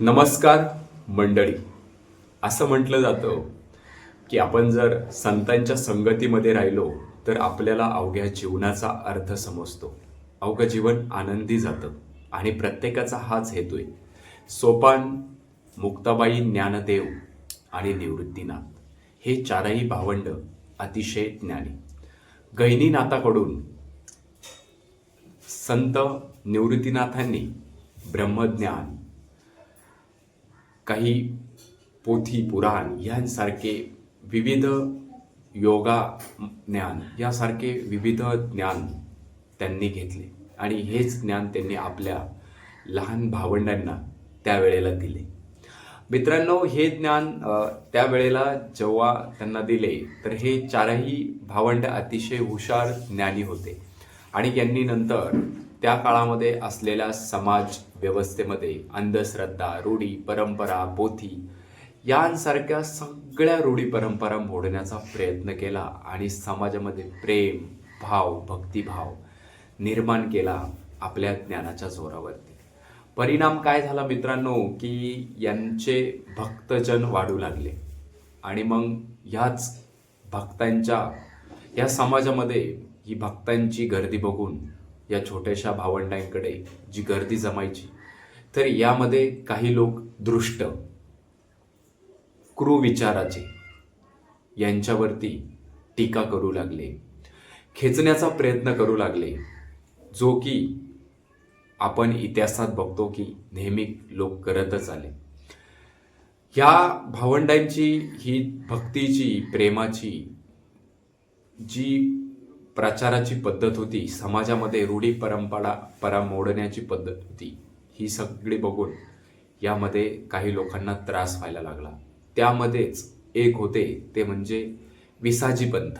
नमस्कार मंडळी. असं म्हटलं जातं की आपण जर संतांच्या संगतीमध्ये राहिलो तर आपल्याला अवघ्या जीवनाचा अर्थ समजतो. अवघं जीवन आनंदी जातं आणि प्रत्येकाचा हाच हेतू आहे. सोपान मुक्ताबाई ज्ञानदेव आणि निवृत्तीनाथ. हे चारही भावंड अतिशय ज्ञानी. गहिनीनाथाकडून संत निवृत्तीनाथांनी ब्रह्मज्ञान काही पोथी पुराण यांसारखे विविध योगा ज्ञान यासारखे विविध ज्ञान त्यांनी घेतले. आणि हेच ज्ञान त्यांनी आपल्या लहान भावंडांना त्यावेळेला दिले. मित्रांनो हे ज्ञान त्यावेळेला जेव्हा त्यांना दिले तर हे चारही भावंड अतिशय हुशार ज्ञानी होते. आणि यांनी नंतर त्या काळामध्ये असलेल्या समाज व्यवस्थेमध्ये अंधश्रद्धा रूढी परंपरा पोथी यांसारख्या सगळ्या रूढी परंपरा मोडण्याचा प्रयत्न केला आणि समाजामध्ये प्रेम भाव भक्तिभाव निर्माण केला आपल्या ज्ञानाच्या जोरावरती. परिणाम काय झाला मित्रांनो? की यांचे भक्तजन वाढू लागले. आणि मग ह्याच भक्तांच्या या समाजामध्ये ही भक्तांची गर्दी बघून या छोट्याशा भावंडांकडे जी गर्दी जमायची. तर यामध्ये काही लोक दृष्ट क्रुविचाराचे यांच्यावरती टीका करू लागले. खेचण्याचा प्रयत्न करू लागले जो की आपण इतिहासात बघतो की नेहमी लोक करतच आले. ह्या भावंडांची ही भक्तीची प्रेमाची जी प्रचाराची पद्धत होती. समाजामध्ये रूढी परंपरा परा मोडण्याची पद्धत होती. ही सगळी बघून यामध्ये काही लोकांना त्रास व्हायला लागला. त्यामध्येच एक होते ते म्हणजे विसाजी पंथ.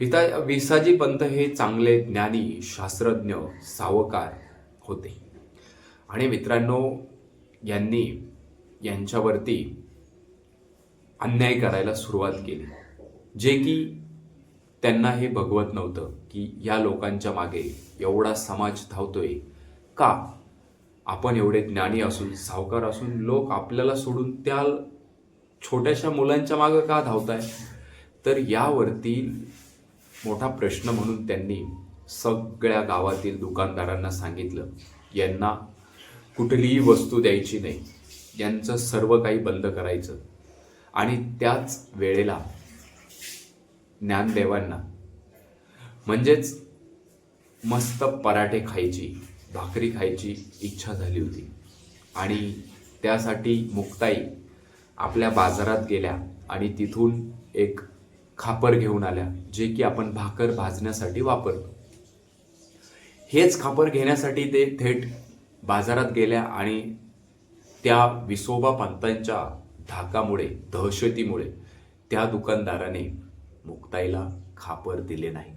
विता विसाजी पंथ हे चांगले ज्ञानी शास्त्रज्ञ सावकार होते. आणि मित्रांनो यांनी यांच्यावरती अन्याय करायला सुरुवात केली. जे की त्यांना हे बघवत नव्हतं की या लोकांच्या मागे एवढा समाज धावतोय. का? आपण एवढे ज्ञानी असून सावकार असून लोक आपल्याला सोडून त्या छोट्याशा मुलांच्या मागं का धावताय? तर यावरती मोठा प्रश्न म्हणून त्यांनी सगळ्या गावातील दुकानदारांना सांगितलं. यांना कुठलीही वस्तू द्यायची नाही. यांचं सर्व काही बंद करायचं. आणि त्याच वेळेला ज्ञानदेवांना म्हणजेच मस्त पराठे खायची भाकरी खायची इच्छा झाली होती. आणि त्यासाठी मुक्ताई आपल्या बाजारात गेल्या आणि तिथून एक खापर घेऊन आल्या जे की आपण भाकर भाजण्यासाठी वापरतो. हेच खापर घेण्यासाठी ते थेट बाजारात गेल्या आणि त्या विसोबा पंतांच्या धाकामुळे दहशतीमुळे त्या दुकानदाराने मुक्ताईला खापर दिले नाही.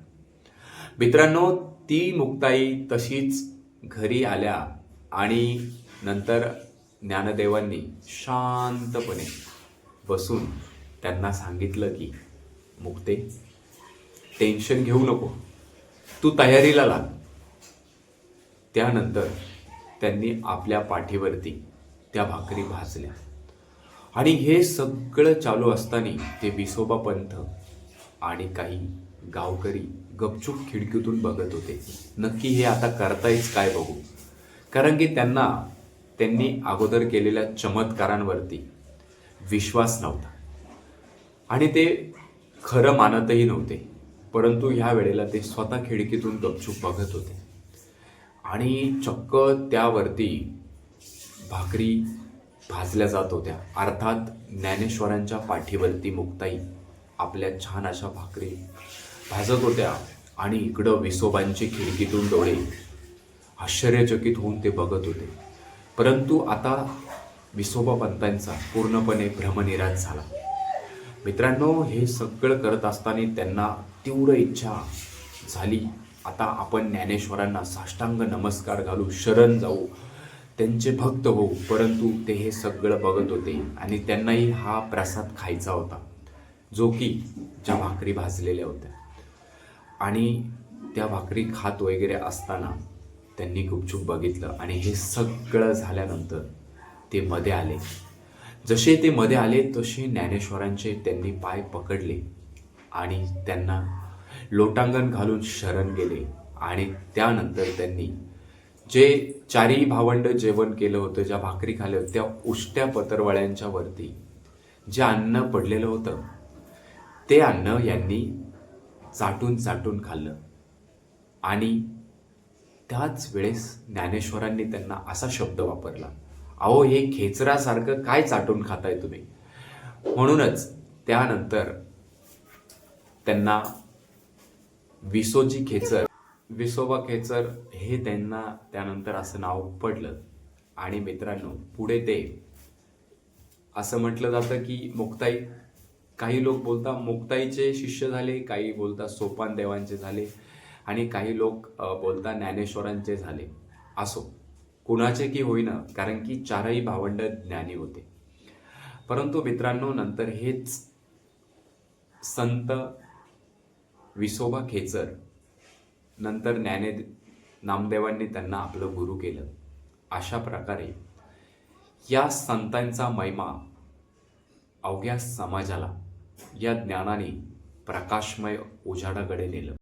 मित्रांनो ती मुक्ताई तशीच घरी आल्या आणि नंतर ज्ञानदेवांनी शांतपणे बसून त्यांना सांगितलं की मुक्ते टेन्शन घेऊ नको. तू तयारीला लाग. त्यानंतर त्यांनी आपल्या पाठीवरती त्या भाकरी भाजल्या. आणि हे सगळं चालू असताना ते विसोबा पंथ आणि काही गावकरी गपचूप खिडकीतून बघत होते. नक्की हे आता करतायच काय बघू? कारण की त्यांना त्यांनी अगोदर केलेल्या चमत्कारांवरती विश्वास नव्हता. आणि ते खरं मानतही नव्हते. परंतु ह्या वेळेला ते स्वतः खिडकीतून गपचूप बघत होते. आणि चक्क त्यावरती भाकरी भाजल्या जात होत्या. अर्थात ज्ञानेश्वरांच्या पाठीवरती मुक्ताई आपल्या छान अशा भाकरी भाजत होत्या आणि इकडं विसोबांची खिडकीतून डोळे आश्चर्यचकित होऊन ते बघत होते. परंतु आता विसोबा पंतांचा पूर्णपणे भ्रमनिराश झाला. मित्रांनो हे सगळं करत असताना त्यांना तीव्र इच्छा झाली. आता आपण ज्ञानेश्वरांना साष्टांग नमस्कार घालू शरण जाऊ त्यांचे भक्त होऊ परंतु ते हे सगळं बघत होते आणि त्यांनाही हा प्रसाद खायचा होता. जो की ज्या भाकरी भाजलेल्या होत्या. आणि त्या भाकरी खात वगैरे असताना त्यांनी गुपचूप बघितलं आणि हे सगळं झाल्यानंतर ते मध्ये आले. जसे ते मध्ये आले तसे ज्ञानेश्वरांचे त्यांनी पाय पकडले आणि त्यांना लोटांगण घालून शरण गेले आणि त्यानंतर त्यांनी जे चारही भावंड जेवण केलं होतं ज्या भाकरी खाल्या होत्या त्या उष्ट्या पत्रवळ्यांच्या वरती जे अन्न पडलेलं होतं ते अन्न यांनी चाटून चाटून खाल्लं. आणि त्याच वेळेस ज्ञानेश्वरांनी त्यांना असा शब्द वापरला अहो हे खेचरासारखं काय चाटून खाताय तुम्ही? म्हणूनच त्यानंतर त्यांना विसोजी खेचर विसोबा खेचर हे त्यांना त्यानंतर असं नाव पडलं. आणि मित्रांनो पुढे ते असं म्हटलं जातं की मुक्ताई काही लोक बोलता मुक्ताईचे शिष्य झाले काही बोलता सोपान देवांचे झाले आणि काही लोक बोलता ज्ञानेश्वरांचे झाले. असो कुणाचे की होईना कारण की चारही भावंड ज्ञानी होते. परंतु मित्रांनो नंतर हेच संत विसोबा खेचर नंतर ज्ञाने नामदेवांनी त्यांना आपलं गुरु केलं. अशा प्रकारे या संतांचा महिमा अवघ्या समाजाला या ज्ञानाने प्रकाशमय उजाडाकडे नेलं.